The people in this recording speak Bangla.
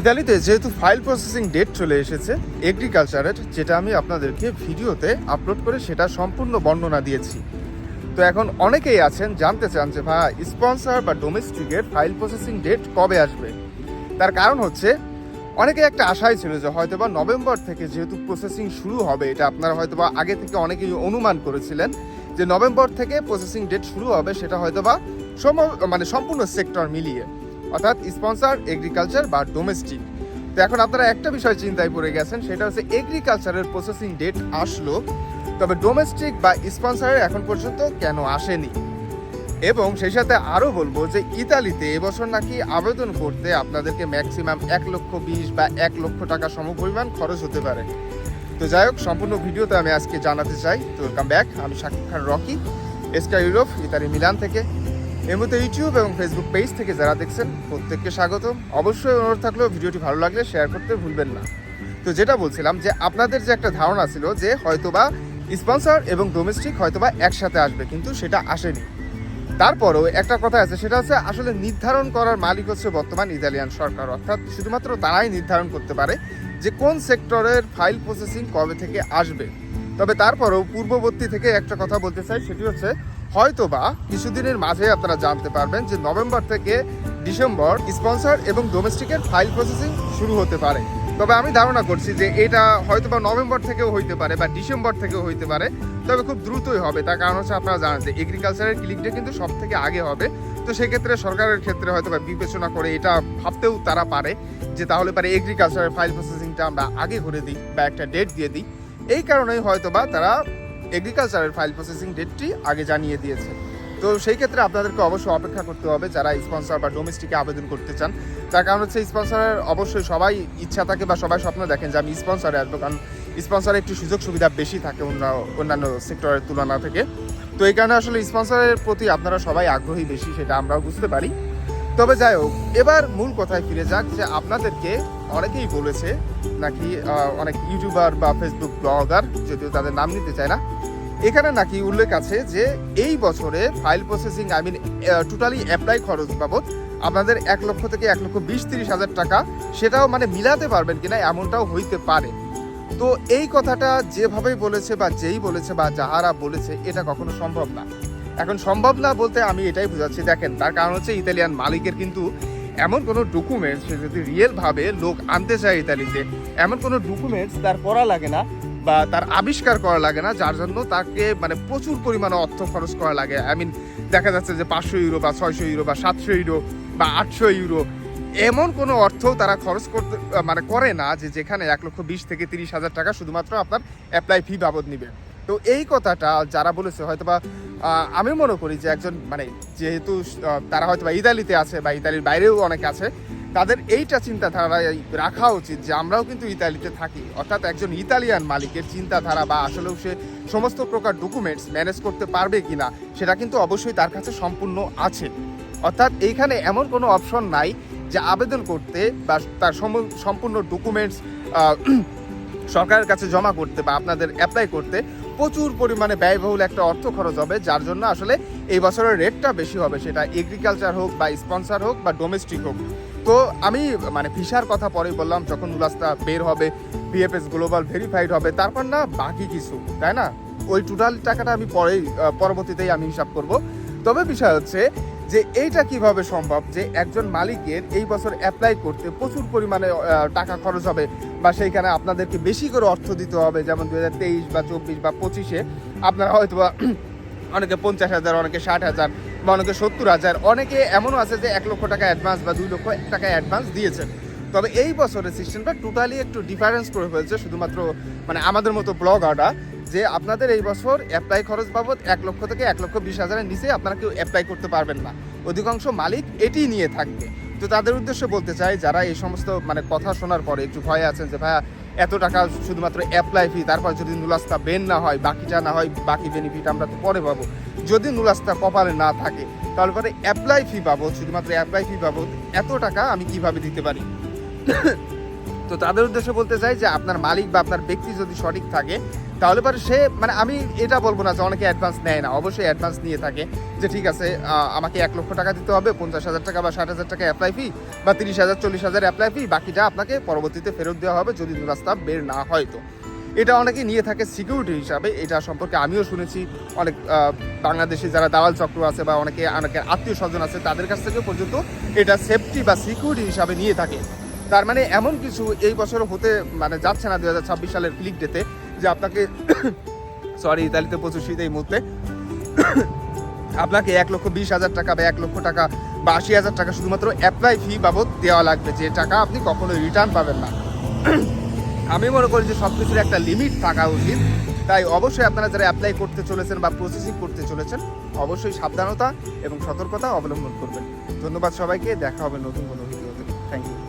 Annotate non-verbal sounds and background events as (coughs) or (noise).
ইতালিতে যেহেতু ফাইল প্রসেসিং ডেট চলে এসেছে এগ্রিকালচারের যেটা আমি আপনাদেরকে ভিডিওতে আপলোড করে সেটা সম্পূর্ণ বর্ণনা দিয়েছি। তো এখন অনেকেই আছেন, জানতে চান যে ভাই স্পন্সর বা ডোমেস্টিকের ফাইল প্রসেসিং ডেট কবে আসবে? তার কারণ হচ্ছে, অনেকে একটা আশাই ছিল যে হয়তো বা নভেম্বর থেকে যেহেতু প্রসেসিং শুরু হবে, এটা আপনারা হয়তো বা আগে থেকে অনেকেই অনুমান করেছিলেন যে নভেম্বর থেকে প্রসেসিং ডেট শুরু হবে, সেটা হয়তোবা সম মানে সম্পূর্ণ সেক্টর মিলিয়ে। অর্থাৎ স্পন্সর এগ্রিকালচার বা ডোমেস্টিক তো এখন আপনারা একটা বিষয় চিন্তায় পড়ে গেছেন, সেটা হচ্ছে এগ্রিকালচারের প্রসেসিং ডেট আসলো, তবে ডোমেস্টিক বা স্পন্সরের এখন পর্যন্ত কেন আসেনি? এবং সেই সাথে আরও বলব যে ইতালিতে এবছর নাকি আবেদন করতে আপনাদেরকে ম্যাক্সিমাম এক লক্ষ বিশ বা এক লক্ষ টাকা সমপরিমাণ খরচ হতে পারে। তো যাই হোক, সম্পূর্ণ ভিডিওতে আমি আজকে জানাতে চাই। তো ওয়েলকাম ব্যাক আমি শাকিব খান রকি এসকা ইউরোপ, ইতালি, মিলান থেকে। এর মধ্যে ইউটিউব এবং ফেসবুক পেজ থেকে যারা দেখছেন, প্রত্যেককে স্বাগত অবশ্যই অনুরোধ থাকলেও ভিডিওটি ভালো লাগলে শেয়ার করতে ভুলবেন না। তো যেটা বলছিলাম যে, আপনাদের যে একটা ধারণা ছিল যে, হয়তোবা স্পন্সর এবং ডোমেস্টিক হয়তোবা একসাথে আসবে, কিন্তু সেটা আসেনি। তারপরও একটা কথা আছে, সেটা হচ্ছে আসলে নির্ধারণ করার মালিক হচ্ছে বর্তমান ইতালিয়ান সরকার। অর্থাৎ শুধুমাত্র তারাই নির্ধারণ করতে পারে যে, কোন সেক্টরের ফাইল প্রসেসিং কবে থেকে আসবে। তবে তারপরও পূর্ববর্তী থেকে একটা কথা বলতে চাই, সেটি হচ্ছে হয়তোবা কিছুদিনের মাঝে আপনারা জানতে পারবেন যে নভেম্বর থেকে ডিসেম্বর স্পন্সর এবং ডোমেস্টিকের ফাইল প্রসেসিং শুরু হতে পারে। তবে আমি ধারণা করছি যে এটা হয়তোবা নভেম্বর থেকেও হইতে পারে বা ডিসেম্বর থেকেও হইতে পারে। তবে খুব দ্রুতই হবে। তার কারণ হচ্ছে আপনারা জানেন যে এগ্রিকালচারের ক্লিকটা কিন্তু সব থেকে আগে হবে। তো সেক্ষেত্রে সরকারের ক্ষেত্রে হয়তো বা বিবেচনা করে এটা ভাবতেও তারা পারে যে তাহলে পারে এগ্রিকালচারের ফাইল প্রসেসিংটা আমরা আগে করে দিই বা একটা ডেট দিয়ে দিই। এই কারণেই হয়তো বা তারা এগ্রিকালচারের ফাইল প্রসেসিং ডেটটি আগে জানিয়ে দিয়েছে। তো সেই ক্ষেত্রে আপনাদেরকে অবশ্যই অপেক্ষা করতে হবে যারা স্পন্সর বা ডোমেস্টিকে আবেদন করতে চান। তার কারণ হচ্ছে স্পন্সরের অবশ্যই সবাই ইচ্ছা থাকে বা সবাই স্বপ্ন দেখেন যে আমি স্পন্সরে আসব। কারণ স্পন্সরে একটু সুযোগ সুবিধা বেশি থাকে অন্য, অন্যান্য সেক্টরের তুলনা থেকে। তো এই কারণে আসলে স্পন্সরের প্রতি আপনারা সবাই আগ্রহী বেশি, সেটা আমরাও বুঝতে পারি। তবে যাই হোক, এবার মূল কথায় ফিরে যাক যে আপনাদেরকে অনেকেই বলেছে নাকি অনেক ইউটিউবার বা ফেসবুক ব্লগার যদিও তাদের নাম নিতে চায় না এখানে নাকি উল্লেখ আছে যে এই বছরে file processing, I mean totally apply খরচ বাবদ আপনাদের এক লক্ষ থেকে এক লক্ষ বিশ তিরিশ হাজার টাকা সেটাও মানে মিলাতে পারবেন কিনা এমনটাও হইতে পারে। তো এই কথাটা যেভাবেই বলেছে বা যেই বলেছে বা যাহারা বলেছে, এটা কখনো সম্ভব না। এখন সম্ভব না বলতে আমি এটাই বুঝাচ্ছি, দেখেন, তার কারণ হচ্ছে ইতালিয়ান মালিকের কিন্তু এমন কোনো ডকুমেন্টস যদি রিয়েলভাবে লোক আনতে চায় ইতালিতে, এমন কোনো ডকুমেন্টস তার করা লাগে না বা তার আবিষ্কার করা লাগে না, যার জন্য তাকে মানে প্রচুর পরিমাণে অর্থ খরচ করা লাগে। আই মিন দেখা যাচ্ছে যে পাঁচশো ইউরো বা ছয়শো ইউরো বা সাতশো ইউরো বা আটশো ইউরো এমন কোনো অর্থ তারা খরচ করতে মানে করে না যে যেখানে এক লক্ষ বিশ থেকে তিরিশ হাজার টাকা শুধুমাত্র আপনার অ্যাপ্লাই ফি বাবদ নিবে। তো এই কথাটা যারা বলেছে, হয়তোবা আমি মনে করি যে একজন মানে যেহেতু তারা হয়তো বা ইতালিতে আছে বা ইতালির বাইরেও অনেক আছে তাদের এইটা চিন্তাধারায় রাখা উচিত যে আমরাও কিন্তু ইতালিতে থাকি। অর্থাৎ একজন ইতালিয়ান মালিকের চিন্তাধারা বা আসলেও সে সমস্ত প্রকার ডকুমেন্টস ম্যানেজ করতে পারবে কিনা, সেটা কিন্তু অবশ্যই তার কাছে সম্পূর্ণ আছে। অর্থাৎ এইখানে এমন কোনো অপশন নাই যে আবেদন করতে বা তার সম্পূর্ণ ডকুমেন্টস সরকারের কাছে জমা করতে বা আপনাদের অ্যাপ্লাই করতে প্রচুর পরিমাণে ব্যয়বহুল একটা অর্থ খরচ হবে, যার জন্য আসলে এই বছরের রেটটা বেশি হবে। সেটা এগ্রিকালচার হোক বা স্পন্সর হোক বা ডোমেস্টিক হোক। তো আমি মানে ভিসার কথা পরেই বললাম, যখন উলাসটা বের হবে বিএফএস গ্লোবাল ভেরিফাইড হবে, তারপর না বাকি কিছু, তাই না? ওই টোটাল টাকাটা আমি পরেই পরবর্তীতেই আমি হিসাব করব। তবে বিষয় হচ্ছে যে এইটা কীভাবে সম্ভব যে একজন মালিকের এই বছর অ্যাপ্লাই করতে প্রচুর পরিমাণে টাকা খরচ হবে বা সেইখানে আপনাদেরকে বেশি করে অর্থ দিতে হবে, যেমন দু হাজার তেইশ বা চব্বিশ বা পঁচিশে, আপনারা হয়তো (clears throat) অনেকে পঞ্চাশ হাজার, অনেকে ষাট হাজার বা সত্তর হাজার। অনেকে এমনও আছে যে এক লক্ষ টাকা অ্যাডভান্স বা দুই লক্ষ টাকা অ্যাডভান্স দিয়েছেন। তবে এই বছরের সিস্টেমটা টোটালি একটু ডিফারেন্স করে ফেলছে শুধুমাত্র মানে আমাদের মতো ব্লগাররা যে আপনাদের এই বছর অ্যাপ্লাই খরচ বাবদ এক লক্ষ থেকে এক লক্ষ বিশ হাজারের নিচে আপনারা কেউ অ্যাপ্লাই করতে পারবেন না। অধিকাংশ মালিক এটি নিয়ে থাকবে। তো তাদের উদ্দেশ্যে বলতে চাই, যারা এই সমস্ত মানে কথা শোনার পরে একটু ভয়ে আছেন যে, ভাইয়া এত টাকা শুধুমাত্র অ্যাপ্লাই ফি তারপর যদি নুলাস্তা বেন না হয়, বাকি যা না হয়, বাকি বেনিফিট আমরা তো পরে পাবো। যদি নুলাস্তা কপালে না থাকে, তাহলে পরে অ্যাপ্লাই ফি পাবো শুধুমাত্র অ্যাপ্লাই ফি পাবো এত টাকা আমি কীভাবে দিতে পারি? তো তাদের উদ্দেশ্যে বলতে চাই যে আপনার মালিক বা আপনার ব্যক্তি যদি সঠিক থাকে, তাহলে পরে সে মানে আমি এটা বলব না যে অনেকে অ্যাডভান্স নেয় না, অবশ্যই অ্যাডভান্স নিয়ে থাকে যে ঠিক আছে আমাকে এক লক্ষ টাকা দিতে হবে, পঞ্চাশ হাজার টাকা বা ষাট হাজার টাকা অ্যাপ্লাই ফি বা তিরিশ হাজার, চল্লিশ হাজার অ্যাপ্লাই ফি বাকিটা আপনাকে পরবর্তীতে ফেরত দেওয়া হবে যদি রাস্তা বের না হয় তো। এটা অনেকে নিয়ে থাকে সিকিউরিটি হিসাবে, এটা সম্পর্কে আমিও শুনেছি, অনেক বাংলাদেশি যারা দালাল চক্র আছে বা অনেকে, অনেকের আত্মীয় স্বজন আছে, তাদের কাছ থেকে পর্যন্ত এটা সেফটি বা সিকিউরিটি হিসাবে নিয়ে থাকে। তার মানে এমন কিছু এই বছর হতে মানে যাচ্ছে না দু হাজার ছাব্বিশ সালের ক্লিক ডেতে যে আপনাকে (coughs) সরি ইতালিতে প্রচুর শীত এই মুহূর্তে। (coughs) আপনাকে এক লক্ষ বিশ হাজার টাকা বা এক লক্ষ টাকা বা আশি হাজার টাকা শুধুমাত্র অ্যাপ্লাই ফি বাবদ দেওয়া লাগবে। যে টাকা আপনি কখনোই রিটার্ন পাবেন না। (coughs) আমি মনে করি যে সব কিছুর একটা লিমিট থাকা উচিত। তাই অবশ্যই আপনারা যারা অ্যাপ্লাই করতে চলেছেন বা প্রসেসিং করতে চলেছেন, অবশ্যই সাবধানতা এবং সতর্কতা অবলম্বন করবেন। ধন্যবাদ সবাইকে। দেখা হবে নতুন কোনো ভিডিওতে থ্যাংক ইউ